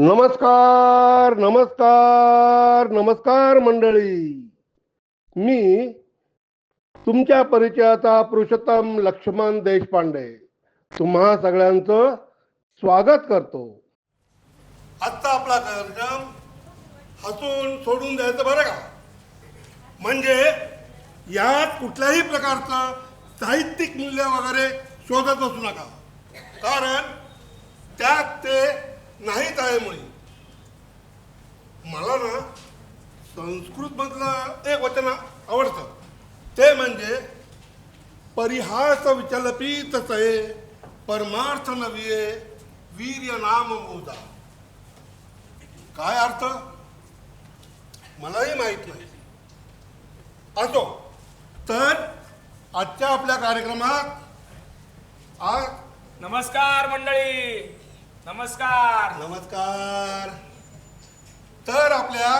नमस्कार नमस्कार नमस्कार मंडळी. मी तुमच्या परिचयाचा पुरुषोत्तम लक्ष्मण देशपांडे तुम्हा सगळ्यांचं स्वागत करतो. आजचा आपला कार्यक्रम हसून सोडून द्यायचं बरं का? म्हणजे यात कुठल्याही प्रकारचं साहित्यिक मूल्य वगैरे शोधत असू नका. कारण त्यात ते नाहीच आहे मला ना संस्कृत मधलं एक वचन आवडतं. ते म्हणजे परिहास विचलपीत तसे परमार्थ नव्हे वीर्य नाम मोदा. काय अर्थ? मलाही माहीत नाही. असो तर आजच्या आपल्या कार्यक्रमात आज नमस्कार मंडळी! नमस्कार. नमस्कार. तर आपल्या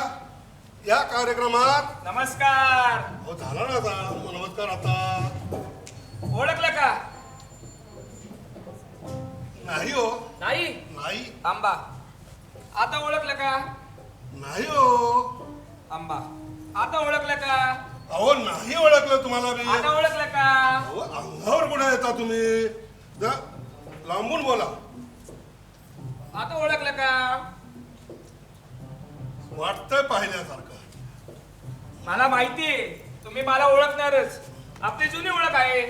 या कार्यक्रमात नमस्कार. हो झाला ना आता. नमस्कार आता. ओळखलं का? नाही हो. नाही? नाही. आंबा. आता ओळखलं का? नाही हो. आंबा. आता ओळखलं का? अहो नाही ओळखलं तुम्हाला मी. आता ओळखलं का? अहो अंगावर कुठे येता तुम्ही. लांबून बोला. आता ओळखलं का? वाटतंय पाहिल्यासारखं. मला माहितीये तुम्ही मला ओळखणारच. आपली जुनी ओळख आहे.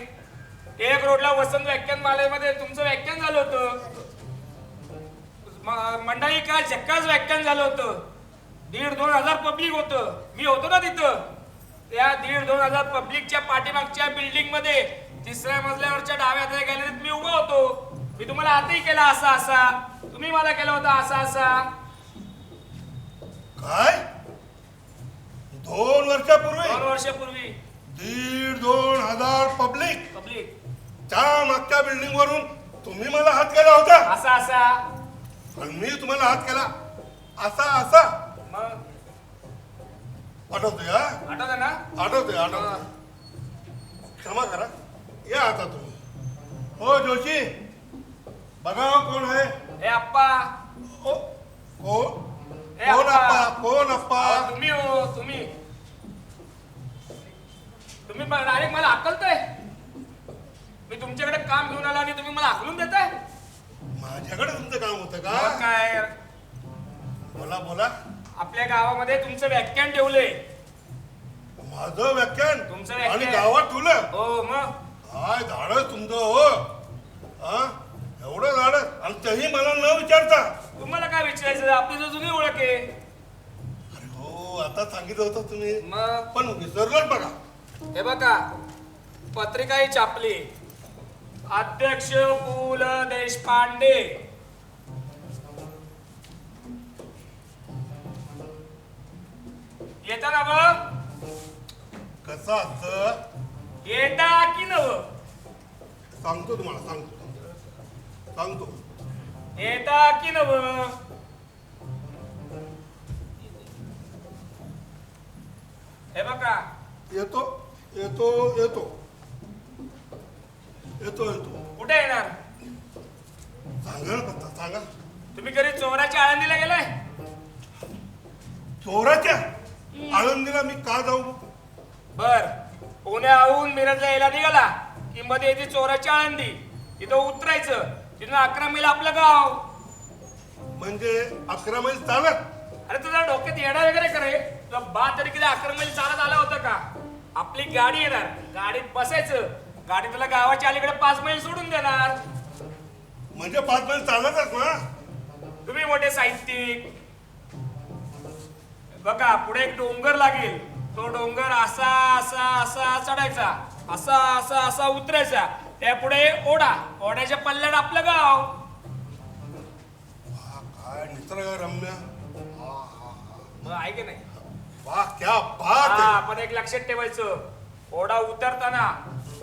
टिळक रोडला वसंत व्याख्यान मालेमध्ये तुमचं व्याख्यान झालं होतं. म- मंडळी काल झक्काच व्याख्यान झालं होतं. दीड दोन हजार पब्लिक होतं. मी होतो ना तिथं. त्या दीड दोन हजार पब्लिकच्या पाठीमागच्या बिल्डिंगमध्ये तिसऱ्या मजल्यावरच्या डाव्या हाताच्या गॅलरीत मी उभा होतो. मी तुम्हाला आताही केला असा असा. तुम्ही मला केला होता असा असा. काय? दोन वर्षापूर्वी? दोन वर्षापूर्वी. दीड दोन हजार पब्लिक. पब्लिक. त्या मागच्या बिल्डिंग वरून तुम्ही मला हात केला होता. असा असा. आणि मी तुम्हाला हात केला. असा असा. मग? आठवतोय हा? आठवतं ना? आठवतोय आठवतोय. क्षमा करा. या आता तुम्ही. हो जोशी. बघा हो कोण आहे. हे आप्पा. ओ, कोण ए, कोण अप्पा. अप्पा कोण अप्पा अहो, तुम्ही हो तुम्ही. तुम्ही डायरेक्ट मला अकलताय मी तुमच्याकडे काम घेऊन आलो आणि तुम्ही मला आकलून देताय. माझ्याकडे तुमचं काम होतं मग का काय? बोला बोला. आपल्या गावामध्ये तुमचं व्याख्यान ठेवलंय. माझं व्याख्यान? तुमचं आणि व्याख्यान. गावात ठेवलं? हो मग. काय धाडस तुमचं हो. हा आणि तेही मला न विचारता. तुम्हाला काय विचारायचं? आपली जो जुनी ओळख आहे. अरे हो आता सांगितलं होतं तुम्ही. मग? पण विसरलोच बघा. हे बघा पत्रिकाही छापली. अध्यक्ष पु ल देशपांडे. येता ना बघ कसं असतं? येता की नव सांगतो तुम्हाला सांगतो. सांगतो. येता की नव? हे बघा. येतो येतो येतो. येतो येतो. कुठे येणार? सांगा ना पत्ता सांगा तुम्ही कधी चोराच्या आळंदीला गेलाय? चोराच्या आळंदीला मी का जाऊ? बर. पुण्याहून मिरजला यायला निघाला की मध्ये येते चोराची आळंदी. तिथं उतरायचं. तिथून अकरा मैल आपलं गाव. म्हणजे अकरा मैल चालत? अरे तुझ्या डोक्यात येणार वगैरे करे तुला बा तरी किती अकरा मैल चालत आला होता का? आपली गाडी येणार. गाडीत बसायचं. गाडी तुला गावाच्या अलीकडे पाच मैल सोडून देणार. म्हणजे पाच मैल चालतच ना? तुम्ही मोठे साहित्यिक. बघा पुढे एक डोंगर लागेल. तो डोंगर असा असा असा चढायचा. असा असा असा उतरायचा. त्या पुढे ओढा. ओढ्याच्या पल्ल्यात आपलं गाव. वा, काय निसर्गरम्य. हा, हा, हा. मग आहे की नाही? वा क्या बात हा आहे. पण एक लक्षात ठेवायचं. ओढा उतरताना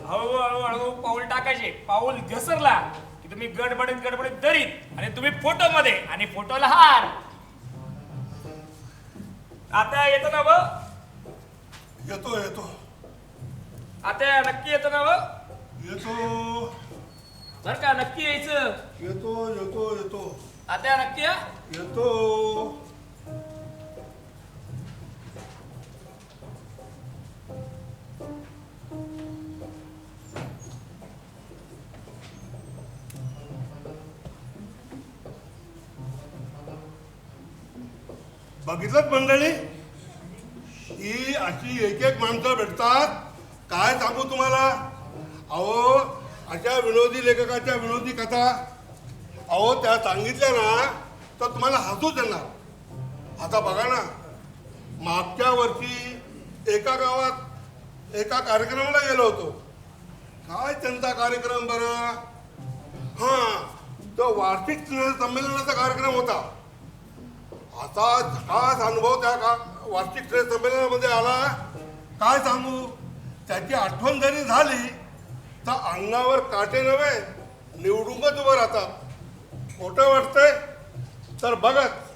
हळूहळू हळू पाऊल टाकायचे. पाऊल घसरला की तुम्ही गडबडीत गडबडीत दरीत आणि तुम्ही फोटो मध्ये आणि फोटोला हार. आता येतो ना बघ येतो नक्की येतो ना हो येतो. बर का नक्की यायचं? येतो येतो येतो. आता नक्की या येतो. बघितलं मंडळी? ही अशी एक एक माणसं भेटतात. काय सांगू तुम्हाला? अहो अशा विनोदी लेखकाच्या विनोदी कथा अहो त्या सांगितल्या ना तर तुम्हाला हसूच देणार आता बघा ना मागच्या वर्षी एका गावात एका कार्यक्रमाला गेलो होतो. काय त्यांचा कार्यक्रम बरं? हां तो वार्षिक संमेलनाचा कार्यक्रम होता. आता खास अनुभव त्या का वार्षिक संमेलनामध्ये आला. काय सांगू? त्याची आठवण जरी झाली तर अंगावर काटे नव्हे निवडूनच उभं राहतात. खोटं वाटतंय? तर बघत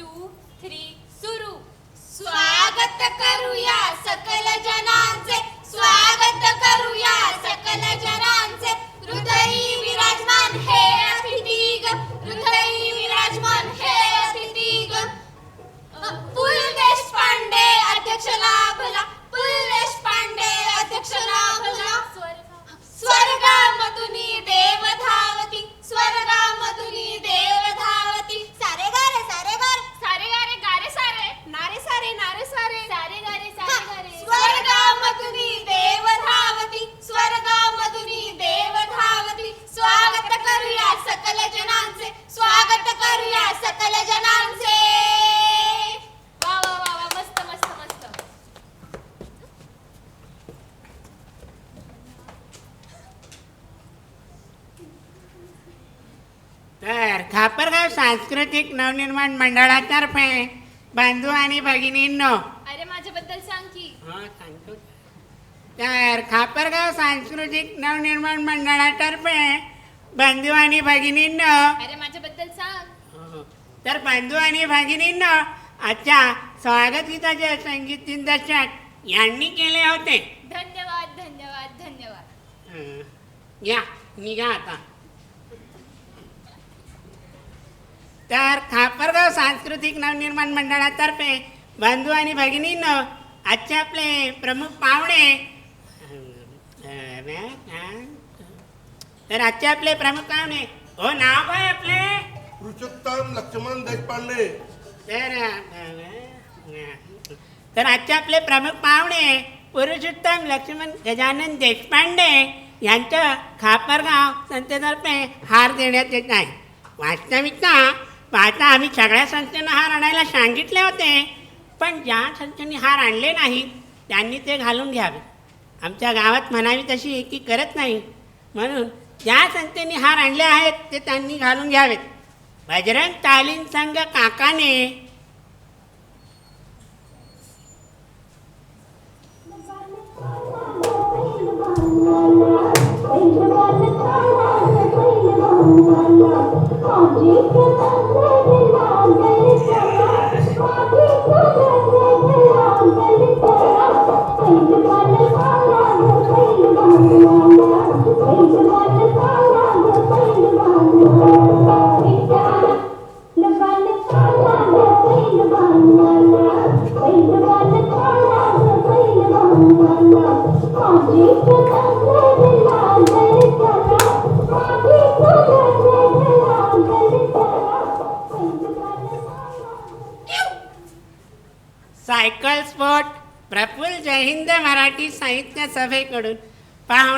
टू थ्री सुरू. स्वागत करूया सकल जनांचे. स्वागत करूया सकल जनांचे. हृदयी विराजमान हे अतिथीग हृदयी विराजमान हे अतिथीग पुल देशपांडे अध्यक्ष लाभला पुल देशपांडे अध्यक्ष लाभला स्वर्गामधुनी देव धावती स्वर्गामधुनी देव सकल जनांचे वा वा वा वा मस्त मस्त मस्त. तर खापरगाव सांस्कृतिक नवनिर्माण मंडळातर्फे बंधू आणि भगिनींनो. अरे माझ्याबद्दल सांग की. हा, सांगतो. तर खापरगाव सांस्कृतिक नवनिर्माण मंडळातर्फे बंधू आणि भगिनींनो. अरे तर बंधू आणि भगिनींनो आजच्या स्वागत गीताचे संगीत दिग्दर्शक यांनी केले होते. धन्यवाद धन्यवाद धन्यवाद. या निघा आता. तर खापरगाव सांस्कृतिक नवनिर्माण मंडळातर्फे बंधू आणि भगिनींनो आजचे आपले प्रमुख पाहुणे तर आजचे आपले प्रमुख पाहुणे हो नाव काय आपले? पुरुषोत्तम लक्ष्मण देशपांडे. तर तर आजचे आपले प्रमुख पाहुणे पुरुषोत्तम लक्ष्मण गजानन देशपांडे यांचं खापरगाव संस्थेतर्फे हार देण्यात येत आहे. वास्तविकता पाहता आम्ही सगळ्या संस्थेनं हार आणायला सांगितले होते पण ज्या संस्थेने हार आणले नाही त्यांनी ते घालून घ्यावे. आमच्या गावात म्हणावी तशी एकी करत नाही. म्हणून ज्या संस्थेने हार आणले आहेत ते त्यांनी घालून घ्यावेत. बजरंग तालीम संघ काकाने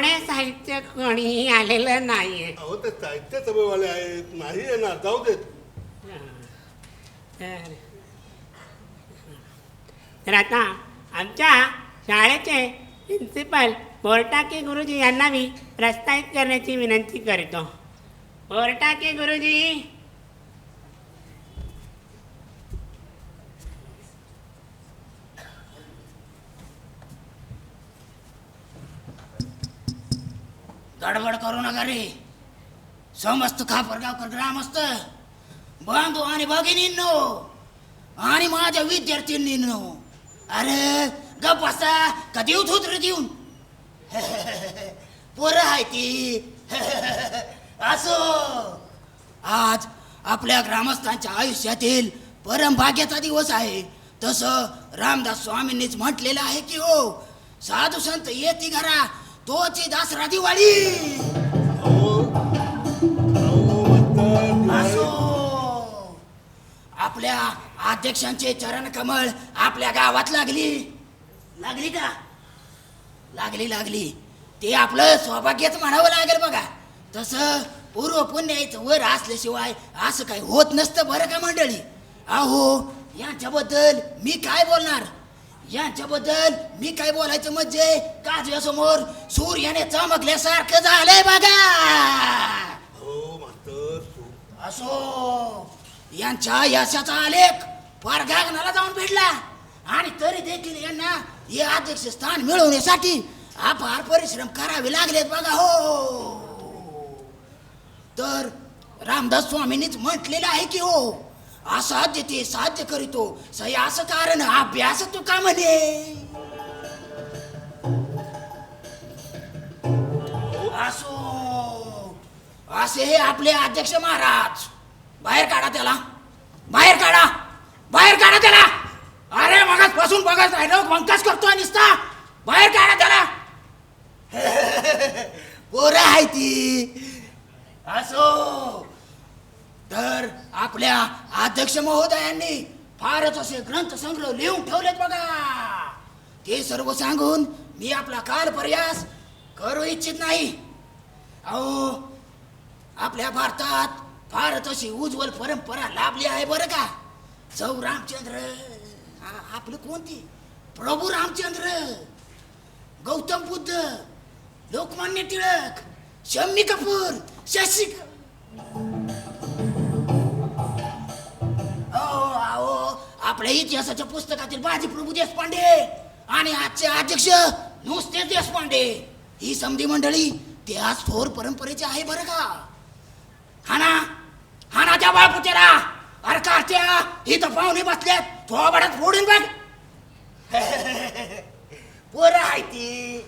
पाहुणे साहित्य कोणीही आलेलं नाहीये. अहो ते साहित्य सभेवाले आहेत. नाही येणार. जाऊ देत. तर तर आता आमच्या शाळेचे प्रिन्सिपल बोरटाके गुरुजी यांना मी प्रस्तावित करण्याची विनंती करतो. कोर्टाचे गुरुजी गडबड करू नका रे. समस्त खापरगावकर ग्रामस्थ बांधू आणि भगिनींनो आणि माझ्या विद्यार्थ्यांनींनो अरे गप असा कधी उठूत रे देऊन. पोरं आहे ती. असो. आज आपल्या ग्रामस्थांच्या आयुष्यातील परमभाग्याचा दिवस आहे. तसं रामदास स्वामींनीच म्हटलेलं आहे की हो साधू संत येती घरा तोची दासरा दिवाळी. अहो असो. आपल्या अध्यक्षांचे चरण कमळ आपल्या गावात लागली. लागली का? लागली लागली. ते आपलं सौभाग्यच म्हणावं लागेल बघा. तसं पूर्व पुण्याचं वर असल्याशिवाय असं काही होत नसतं बरं का मंडळी? अहो यांच्याबद्दल मी काय बोलणार? यांच्याबद्दल मी काय बोलायचं म्हणजे काजव्यासमोर सूर्याने चमकल्यासारखं झालंय बघा. हो मास्तर. असो यांच्या यशाचा आलेख फार गागनाला जाऊन भेटला. आणि तरी देखील यांना हे अध्यक्ष स्थान मिळवण्यासाठी अपार परिश्रम करावे लागलेत बघा हो. तर रामदास स्वामींनीच म्हटलेलं आहे की हो असाध्य ते साध्य करीतो. सही असं कारण अभ्यास तू का म्हणे? असो. असे हे आपले अध्यक्ष महाराज. बाहेर काढा त्याला. बाहेर काढा. बाहेर काढा त्याला. अरे मगच बसून बघत राहिलो मंकाच करतोय निसता. बाहेर काढा त्याला. पोरं आहे ती. असो. तर आपल्या अध्यक्ष महोदयांनी फारच असे ग्रंथ संग्रह लिहून ठेवलेत बघा. ते सर्व सांगून मी आपला काल प्रयास करू इच्छित नाही. अहो आपल्या भारतात फारच अशी उज्ज्वल परंपरा लाभली आहे बरं का? सौ रामचंद्र आपलं कोणती? प्रभू रामचंद्र गौतम बुद्ध लोकमान्य टिळक शम्मी कपूर शशी आपल्या इतिहासाच्या पुस्तकातील बाजीप्रभू देशपांडे आणि आजचे अध्यक्ष नुसते देशपांडे. ही समधी मंडळी त्या थोर परंपरेचे आहे बरं का? हाना हाना त्या बाळपुतेरा अरे कार्त्या इथं पाहुणे बसल्यात थोबाडात फोडून बघ. पोरं आहे ती.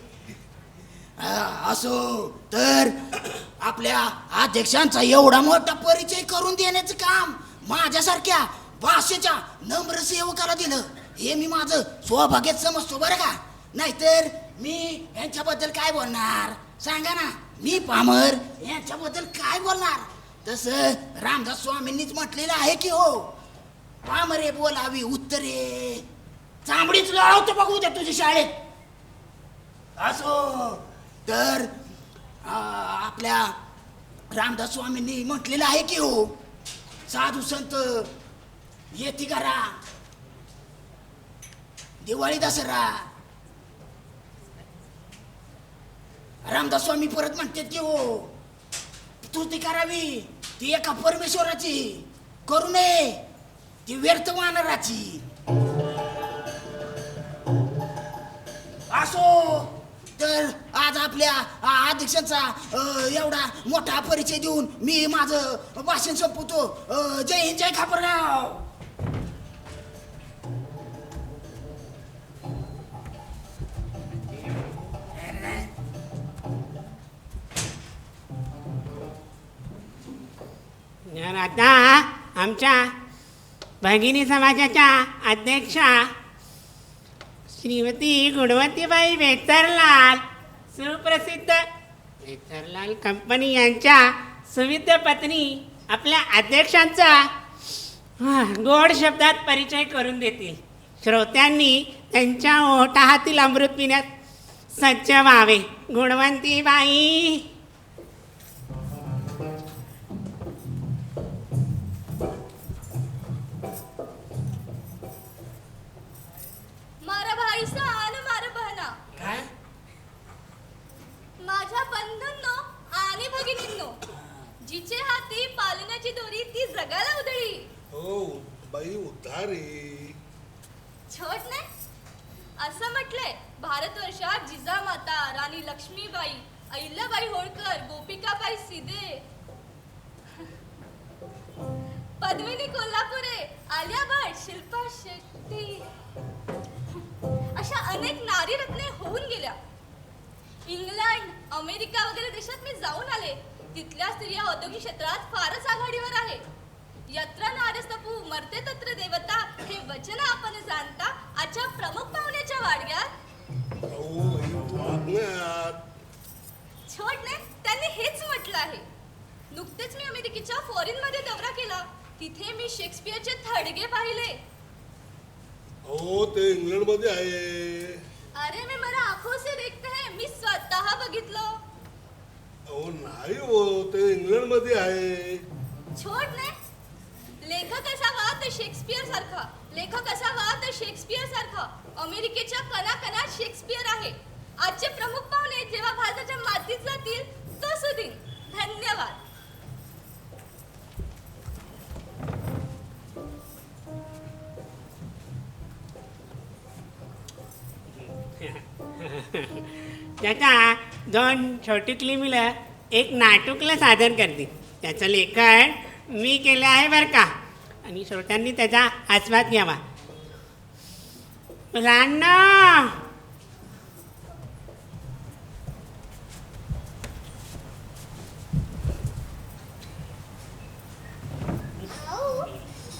हा, असो तर आपल्या अध्यक्षांचा एवढा मोठा परिचय करून देण्याचं काम माझ्यासारख्या भाषेच्या नम्र सेवकाला दिलं. हे मी माझं सौभाग्यात समजतो बरं का? नाहीतर मी यांच्याबद्दल काय बोलणार? सांगा ना. मी पामर यांच्याबद्दल काय बोलणार? तसं रामदास स्वामींनीच म्हटलेलं आहे की हो. पामरे बोलावी उत्तरे. चांबडीच लढवतो बघू द्या तुझ्या शाळेत. असो. तर आपल्या रामदास स्वामींनी म्हटलेलं आहे की हो. साधू संत येती करा दिवाळी दसरा. रामदास स्वामी परत म्हणतात की हो तू ती करावी. ती एका परमेश्वराची. करू नये. ती व्यर्थ वानराची. असो. तर आज आपल्या अध्यक्षांचा एवढा मोठा परिचय देऊन मी माझं भाषण संपवतो. जय हिंद जय खापरगाव आता आमच्या भगिनी समाजाच्या अध्यक्षा श्रीमती गुणवंतीबाई वेतरलाल सुप्रसिद्ध वेतरलाल कंपनी यांच्या सुविध पत्नी आपल्या अध्यक्षांचा गोड शब्दात परिचय करून देतील. श्रोत्यांनी त्यांच्या ओठाहातील अमृत पिण्यात सज्ज व्हावे. गुणवंतीबाई! जगाला उधळी. हो बाई उद्धारे छट नाही. असं म्हटलंय भारतवर्षात जिजामाता राणी लक्ष्मीबाई अहिल्याबाई होळकर गोपिकाबाई सिदे पद्मिनी कोल्हापुरे आलिया भट शिल्पा शेट्टी. अशा अनेक नारी रत्ने होऊन गेल्या. इंग्लंड अमेरिका वगैरे देशात मी जाऊन आले. तिथल्या स्त्रिया औद्योगिक क्षेत्रात फारच आघाडीवर आहे. यत्र नारस्तपू मरते तत्र देवता हे वचन आपण जाणता आजच्या प्रमुख पाहुण्याच्या वाडग्यात. छोटने त्यांनी हेच म्हटलं आहे. नुकतेच मी अमेरिकेच्या फॉरेन मध्ये दौरा केला. तिथे मी शेक्सपियरचे थडगे पाहिले. हो ते इंग्लंडमध्ये आहे. अरे मी मला आंखों से देखते हैं. मी स्वतः बघितलं. अहो नाही हो ते इंग्लंडमध्ये आहे. छोड ने लेखक असावा तर शेक्सपियर सारखा. लेखक असावा तर शेक्सपियर सारखा. अमेरिकेच्या कणाकणात शेक्सपियर आहे. आजचे प्रमुख पाहुणे जेव्हा भारताच्या मातीत जातील तो सुदीन. धन्यवाद. त्याचा दोन छोटीतली मुलं एक नाटुकला सादर करते. त्याचं लेखन मी केलं आहे बरं का? आणि श्रोत्यांनी त्याचा आस्वाद घ्यावा. मुलांना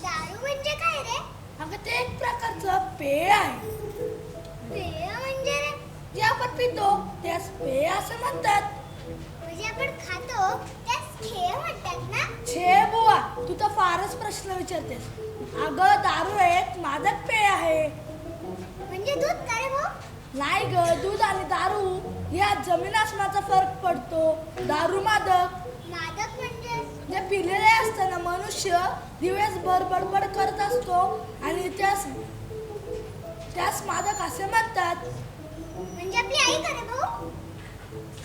दारू म्हणजे काय रे? अगं ते एक प्रकारचं पेय आहे. पेय म्हणजे रे? जे आपण पितो त्यास पेय असं म्हणतात. म्हणजे आपण खातो त्यास छे बुवा तू तर फारच प्रश्न विचारतेस. अगं दारू एक मादक पेय आहे. म्हणजे दूध का रे भाऊ? नाही ग दूध आणि दारू यात जमीन आसमानाचा फरक पडतो. दारू मादक. मादक म्हणजे? जे पिलेले असताना मनुष्य दिवसभर बडबड करत असतो आणि त्यास त्यास मादक असे म्हणतात. म्हणजे आपली आई का रे भाऊ?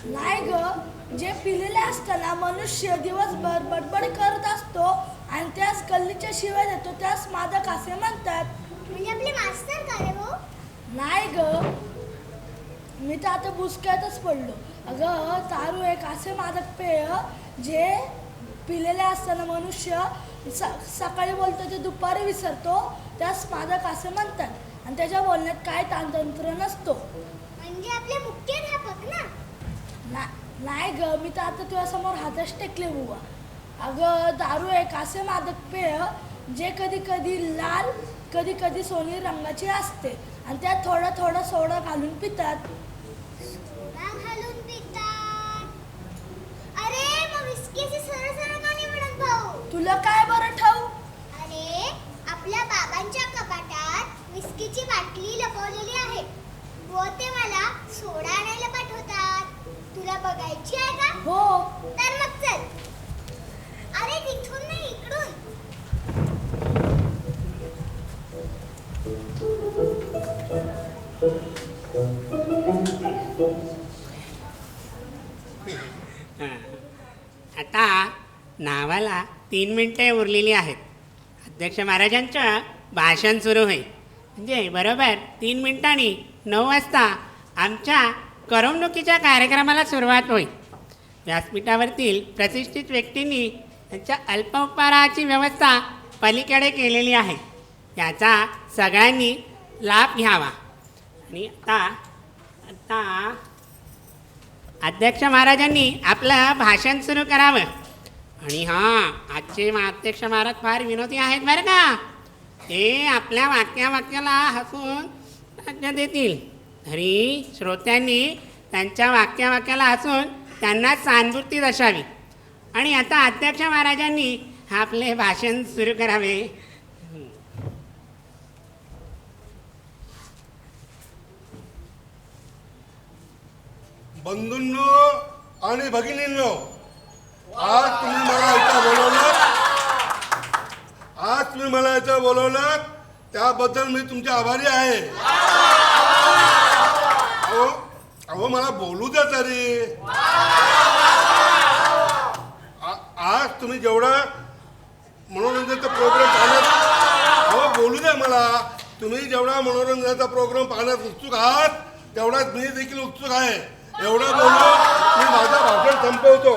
नाही ग जे पिलेले असताना मनुष्य दिवसभर बडबड करत असतो आणि त्यास गल्लीच्या शिवाय देतो त्यास मादक असे म्हणतात. म्हणजे आपले मास्तर का रे भाऊ? नाही ग. मी तर आता बुसक्यातच पडलो. अगं दारू एक असे मादक पेय जे पिलेले असताना मनुष्य स सकाळी बोलतो ते दुपारी विसरतो त्यास मादक असे म्हणतात. आणि त्याच्या बोलण्यात काय तांतंत्र नसतो. म्हणजे आपले मुख्याध्यापक ना? ना नाही ग मी तर आता तुझ्या समोर हातच टेकले बुवा. अगं दारू एक असे मादक पेय जे कधी कधी लाल कधी कधी सोनेरी रंगाची असते. आणि त्यात थोडं थोडं सोडा घालून पितात. सोडा घालून पितात. अरे मग विस्कीचे सरळ सरळ का नाही म्हणत भाऊ. तुला काय बरं ठाऊ? अरे आपल्या बाबांच्या कपाटात विस्कीची बाटली लपवलेली आहे. व ते मला सोडा आणायला पाठवतात. तुला बघायची आहे का? हो. तर मग चल. अरे तिथून नाही इकडून. आता नावाला तीन मिनटे उरलेली आहेत. अध्यक्ष महाराजांचं भाषण सुरू होईल. म्हणजे बरोबर तीन मिनिटांनी नऊ वाजता आमच्या करमणुकीच्या कार्यक्रमाला सुरुवात होईल. व्यासपीठावरतील प्रतिष्ठित व्यक्तींनी त्यांच्या अल्पोपहाराची व्यवस्था पलीकडे केलेली आहे. त्याचा सगळ्यांनी लाभ घ्यावा. आणि आता आता अध्यक्ष महाराजांनी आपलं भाषण सुरू करावं. आणि हां आजचे अध्यक्ष महाराज फार विनोदी आहेत बरं का. ते आपल्या वाक्या वाक्याला हसून आज्ञा देतील. तरी श्रोत्यांनी त्यांच्या वाक्या वाक्याला हसून त्यांना सहानुभूती दर्शावी. आणि आता अध्यक्ष महाराजांनी आपले भाषण सुरू करावे. बंधूंनो आणि भगिनींनो आज तुम्ही मला इथं बोलवलं. आज तुम्ही मला इथं बोलवलं. त्याबद्दल मी तुमचे आभारी आहे. अहो अहो मला बोलू द्या तरी. आ- आज तुम्ही जेवढा मनोरंजनाचा प्रोग्राम पाहण्यात अहो बोलू द्या मला. तुम्ही जेवढा मनोरंजनाचा प्रोग्राम पाहण्यात उत्सुक आहात तेवढाच मी देखील उत्सुक आहे. एवढा बोलून मी माझं भाषण संपवतो.